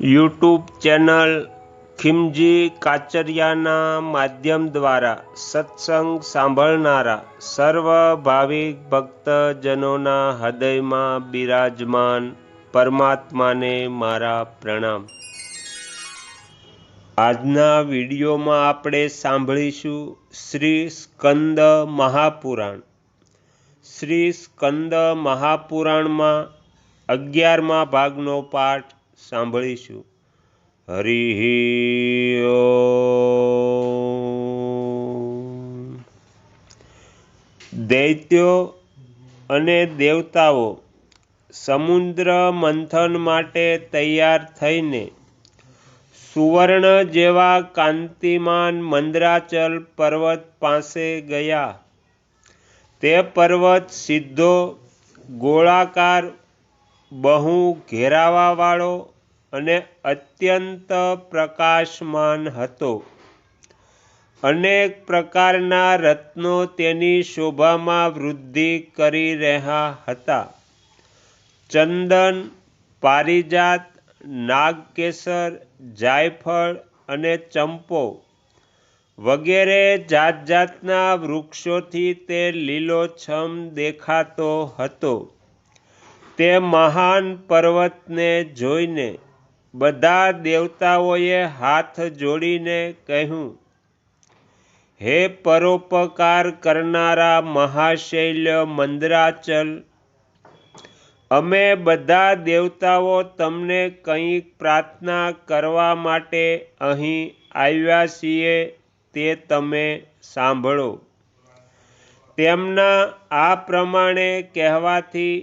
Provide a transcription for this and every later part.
YouTube channel ખિમજી કાચરિયાના માધ્યમ દ્વારા સત્સંગ સાંભળનારા સર્વ ભાવિક ભક્તજનોના હૃદયમાં બિરાજમાન પરમાત્માને મારા પ્રણામ. આજના વિડીયોમાં આપણે સાંભળીશું શ્રી સ્કંદ મહાપુરાણ. શ્રી સ્કંદ મહાપુરાણમાં અગિયારમા ભાગનો પાઠ સાંભળીશું. હરિ દૈત્યો અને દેવતાઓ સમુદ્ર મંથન માટે તૈયાર થઈને સુવર્ણ જેવા કાંતિમાન મંદરાચલ પર્વત પાસે ગયા. તે પર્વત સીધો ગોળાકાર બહુ ઘેરાવાવાળો અને અત્યંત પ્રકાશમાન હતો. અનેક પ્રકારના રત્નો તેની શોભામાં વૃદ્ધિ કરી રહ્યા હતા. ચંદન, પારિજાત, નાગકેસર, જાયફળ અને ચંપો વગેરે જાત જાતના વૃક્ષોથી તે લીલોછમ દેખાતો હતો. તે મહાન પર્વતને જોઈને બધા દેવતાઓએ હાથ જોડીને કહ્યું, હે પરોપકાર કરનારા મહાશૈલ્ય મંદરાચલ, અમે બધા દેવતાઓ તમને કંઈક પ્રાર્થના કરવા માટે અહીં આવ્યા છીએ, તે તમે સાંભળો. તેમના આ પ્રમાણે કહેવાથી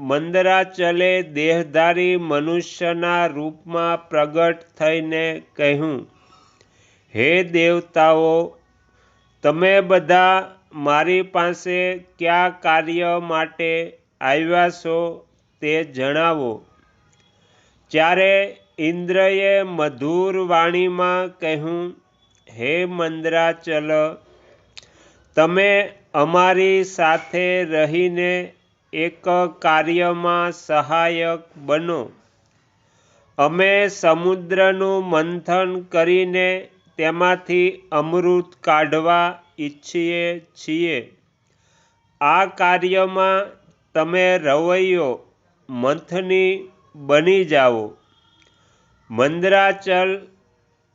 મંદરાચલે દેહધારી મનુષ્યના રૂપમાં પ્રગટ થઈને કહ્યું, હે દેવતાઓ, તમે બધા મારી પાસે કયા કાર્ય માટે આવ્યા છો તે જણાવો. ત્યારે ઇન્દ્રએ મધુર વાણીમાં કહ્યું, હે મંદરાચલ, તમે અમારી સાથે રહીને એક કાર્યમાં સહાયક બનો. અમે સમુદ્રનું મંથન કરીને તેમાંથી અમૃત કાઢવા ઈચ્છીએ છીએ. આ કાર્યમાં તમે રવૈયો મંથની બની જાઓ. મંદરાચલ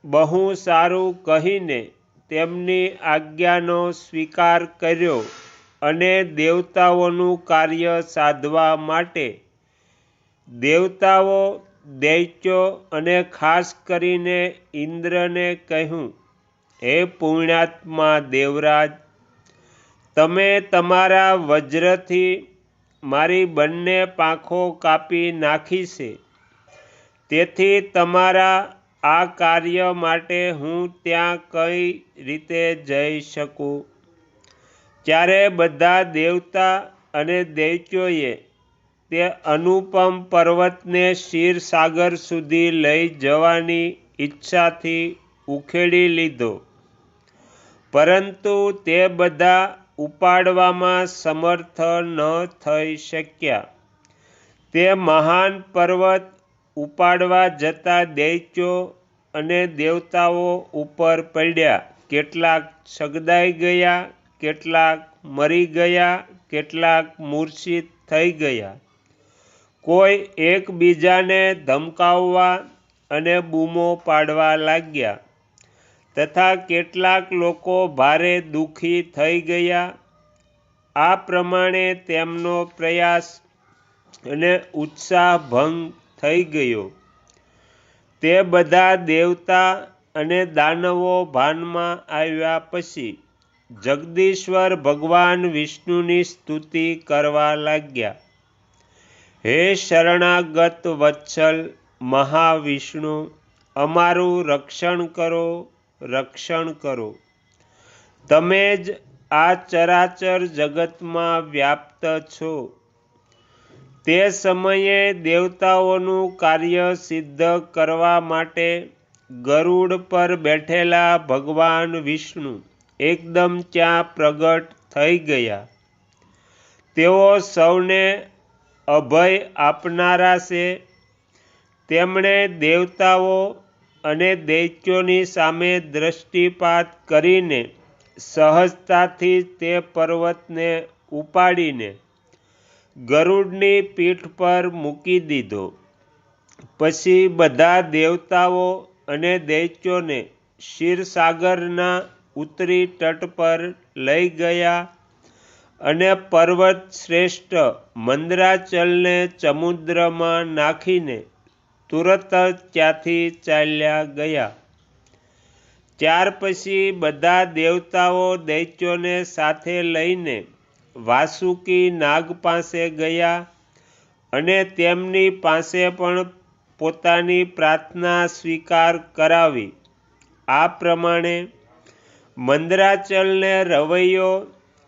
બહુ સારું કહીને તેમની આજ્ઞાનો સ્વીકાર કર્યો. અને દેવતાઓનું કાર્ય સાધવા માટે દેવતાઓ દૈત્યો અને ખાસ કરીને ઇન્દ્રને કહ્યું, હે પુણ્યાત્મા દેવરાજ, તમે તમારા વજ્રથી મારી બંને પાંખો કાપી નાખી છે. તેથી તમારા આ કાર્ય માટે હું ત્યાં કઈ રીતે જઈ શકું? ત્યારે બધા દેવતા અને દૈત્યોએ તે અનુપમ પર્વતને ક્ષીરસાગર સુધી લઈ જવાની ઈચ્છાથી ઉખેડી લીધો. પરંતુ તે બધા ઉપાડવામાં સમર્થ ન થઈ શક્યા. તે મહાન પર્વત ઉપાડવા જતા દૈત્યો અને દેવતાઓ ઉપર પડ્યા. કેટલાક સગદાઈ ગયા કેટલાક મરી ગયા, કેટલાક મૂર્છિત થઈ ગયા. કોઈ એકબીજાને ધમકાવવા અને બૂમો પાડવા લાગ્યા તથા કેટલાક લોકો ભારે દુઃખી થઈ ગયા. આ પ્રમાણે તેમનો પ્રયાસ અને ઉત્સાહ ભંગ થઈ ગયો. તે બધા દેવતા અને દાનવો ભાનમાં આવ્યા પછી જગદીશ્વર ભગવાન વિષ્ણુની સ્તુતિ કરવા લાગ્યા. હે શરણાગત વત્સલ મહાવિષ્ણુ, અમારું રક્ષણ કરો રક્ષણ કરો. તમે જ આ ચરાચર જગતમાં વ્યાપ્ત છો. તે સમયે દેવતાઓનું કાર્ય સિદ્ધ કરવા માટે ગરુડ પર બેઠેલા ભગવાન વિષ્ણુ એકદમ ત્યાં પ્રગટ થઈ ગયા. તેઓ સૌને અભય આપનારા છે. તેમણે દેવતાઓ અને દૈત્યોની સામે દ્રષ્ટિપાત કરીને સહજતાથી તે પર્વતને ઉપાડીને ગરુડની પીઠ પર મૂકી દીધો. પછી બધા દેવતાઓ અને દૈત્યોને ક્ષીરસાગરના ઉત્તરી તટ પર લઈ ગયા અને પર્વત શ્રેષ્ઠ મંદરાચલને સમુદ્રમાં નાખીને તુરત જ ત્યાંથી ચાલ્યા ગયા. ત્યાર પછી બધા દેવતાઓ દૈત્યોને સાથે લઈને વાસુકી નાગ પાસે ગયા અને તેમની પાસે પણ પોતાની પ્રાર્થના સ્વીકાર કરાવી. આ પ્રમાણે મંદરાચલને રવૈયો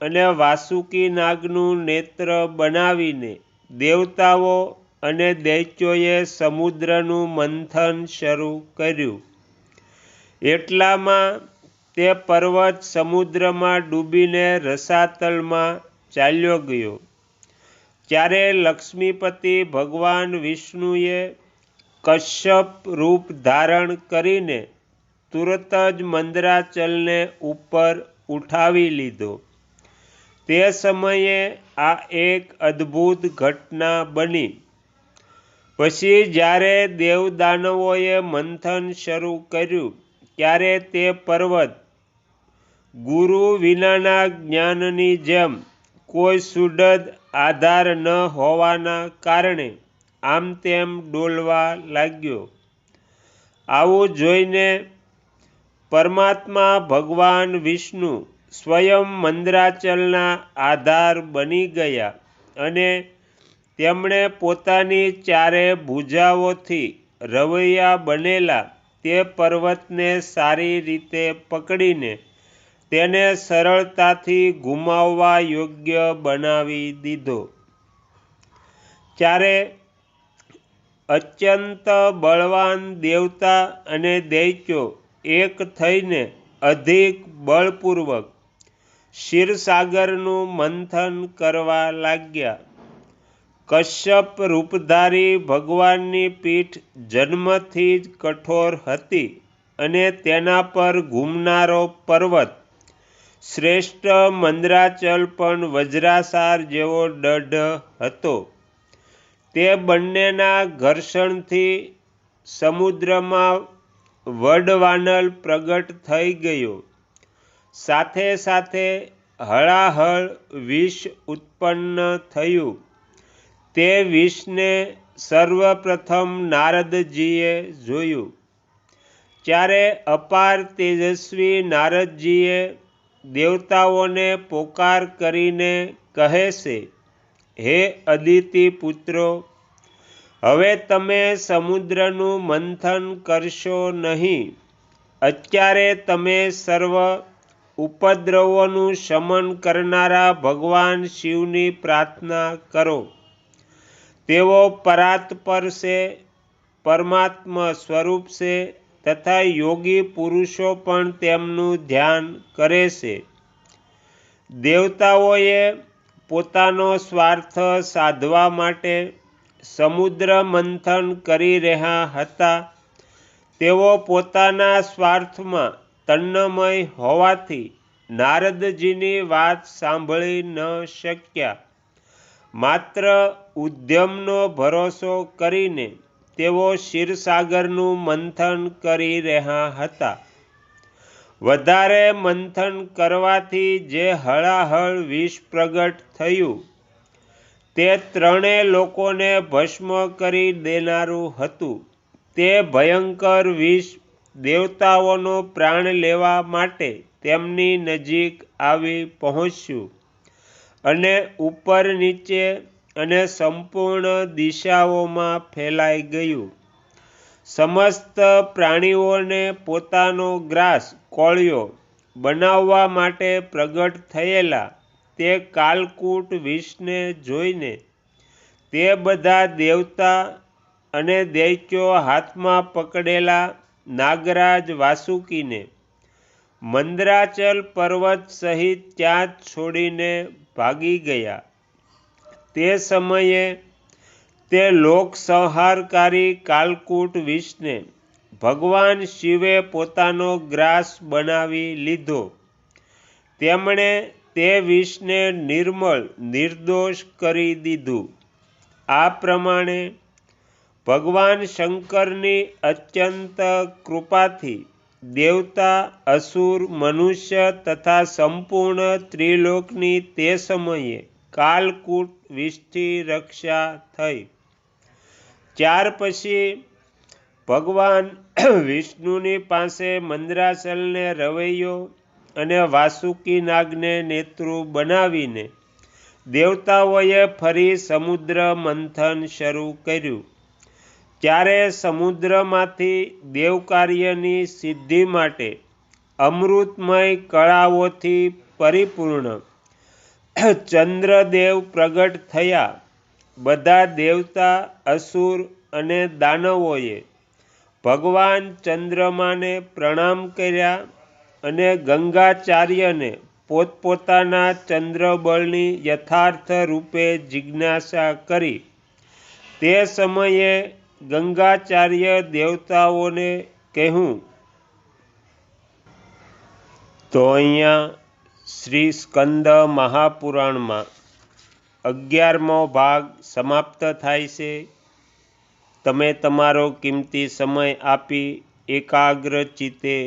અને વાસુકી નાગનું નેત્ર બનાવીને દેવતાઓ અને દૈત્યોએ સમુદ્રનું મંથન શરૂ કર્યું. એટલામાં તે પર્વત સમુદ્રમાં ડૂબીને રસાતલમાં ચાલ્યો ગયો. ત્યારે લક્ષ્મીપતિ ભગવાન વિષ્ણુએ કશ્યપ રૂપ ધારણ કરીને તુરત જ મંદરાચલને ઉપર ઉઠાવી લીધો. તે સમયે આ એક અદ્ભુત ઘટના બની. પછી જ્યારે દેવદાનવોએ મંથન શરૂ કર્યું, ત્યારે તે પર્વત ગુરુ વિનાના જ્ઞાનની જેમ કોઈ સુડદ આધાર ન હોવાના કારણે આમ તેમ ડોલવા લાગ્યો. આવું જોઈને પરમાત્મા ભગવાન વિષ્ણુ સ્વયં મંદરાચલના આધાર બની ગયા અને તેમણે પોતાની ચારે ભૂજાઓથી રવૈયા બનેલા તે પર્વતને સારી રીતે પકડીને તેને સરળતાથી ગુમાવવા યોગ્ય બનાવી દીધો. ત્યારે અત્યંત બળવાન દેવતા અને દૈત્યો એક થઈને અધિક બળપૂર્વક ક્ષીરસાગરનું મંથન કરવા લાગ્યા. કશ્યપ રૂપધારી ભગવાનની પીઠ જન્મથી જ કઠોર હતી અને તેના પર ઘૂમનારો પર્વત, શ્રેષ્ઠ મંદરાચલ પણ વજ્રાસાર જેવો દઢ હતો. તે બંનેના ઘર્ષણથી સમુદ્રમાં વડવાનલ પ્રગટ થઈ ગયો. સાથે સાથે હળાહળ વિષ ઉત્પન્ન થયું. તે વિષને સર્વપ્રથમ નારદજીએ જોયું. ત્યારે અપાર તેજસ્વી નારદજીએ દેવતાઓને પોકાર કરીને કહે છે, હે અદિતિ પુત્રો હવે તમે સમુદ્રનું મંથન કરશો નહીં. અત્યારે તમે સર્વ ઉપદ્રવોનું શમન કરનારા ભગવાન શિવની પ્રાર્થના કરો. તેઓ પરાત્પર છે, પરમાત્મા સ્વરૂપ છે તથા યોગી પુરુષો પણ તેમનું ધ્યાન કરે છે. દેવતાઓએ પોતાનો સ્વાર્થ સાધવા માટે સમુદ્ર મંથન કરી રહ્યા હતા. તેઓ પોતાના સ્વાર્થમાં તન્નમય હોવાથી નારદજીની વાત સાંભળી ન શક્યા. માત્ર ઉદ્યમનો ભરોસો કરીને તેઓ ક્ષીરસાગરનું મંથન કરી રહ્યા હતા. વધારે મંથન કરવાથી જે હળાહળ વિષ પ્રગટ થયું તે ત્રણેય લોકોને ભસ્મ કરી દેનારું હતું. તે ભયંકર વિષ દેવતાઓનો પ્રાણ લેવા માટે તેમની નજીક આવી પહોંચ્યું અને ઉપર નીચે અને સંપૂર્ણ દિશાઓમાં ફેલાઈ ગયું. સમસ્ત પ્રાણીઓને પોતાનો ગ્રાસ કોળિયો બનાવવા માટે પ્રગટ થયેલા તે કાલકૂટ વિષને જોઈને તે બધા દેવતા અને દૈત્યો હાથમાં પકડેલા નાગરાજ વાસુકીને મંદરાચલ પર્વત સહિત ત્યાં છોડીને ભાગી ગયા. તે સમયે તે લોકસંહારકારી કાલકૂટ વિષને ભગવાન શિવે પોતાનો ગ્રાસ બનાવી લીધો. તેમણે તે વિષને નિર્મળ નિર્દોષ કરી દીધું. આ પ્રમાણે ભગવાન શંકરની અત્યંત કૃપાથી દેવતા, અસુર, મનુષ્ય તથા સંપૂર્ણ ત્રિલોકની તે સમયે કાલકૂટ વિષથી રક્ષા થઈ. ત્યાર પછી ભગવાન વિષ્ણુની પાસે મંદ્રાસલને રવૈયો અને વાસુકી નાગને નેતૃ બનાવીને દેવતાઓએ ફરી સમુદ્ર મંથન શરૂ કર્યું. ત્યારે સમુદ્રમાંથી દેવકાર્યની સિદ્ધિ માટે અમૃતમય કળાઓથી પરિપૂર્ણ ચંદ્રદેવ પ્રગટ થયા. બધા દેવતા, અસુર અને દાનવોએ ભગવાન ચંદ્રમાને પ્રણામ કર્યા. અને ગંગાચાર્યને પોતપોતાના ચંદ્રબળની યથાર્થ રૂપે જિજ્ઞાસા કરી. તે સમયે ગંગાચાર્ય દેવતાઓને કહ્યું, તો અહીંયા શ્રી સ્કંદ મહાપુરાણમાં અગિયારમો ભાગ સમાપ્ત થાય છે. તમે તમારો કિંમતી સમય આપી એકાગ્ર ચિત્તે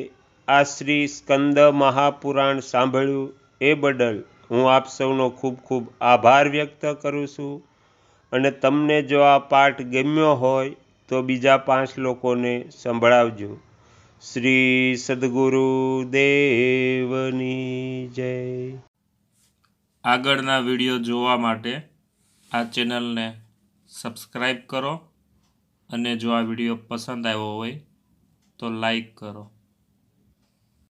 આ શ્રી સ્કંદ મહાપુરાણ સાંભળ્યું એ બદલ હું આપ સૌનો ખૂબ ખૂબ આભાર વ્યક્ત કરું છું. અને તમને જો આ પાઠ ગમ્યો હોય તો બીજા પાંચ લોકોને સંભળાવજો. શ્રી સદગુરુ દેવની જય. આગળના વીડિયો જોવા માટે આ ચેનલને સબસ્ક્રાઈબ કરો. અને જો આ વીડિયો પસંદ આવ્યો હોય તો લાઈક કરો.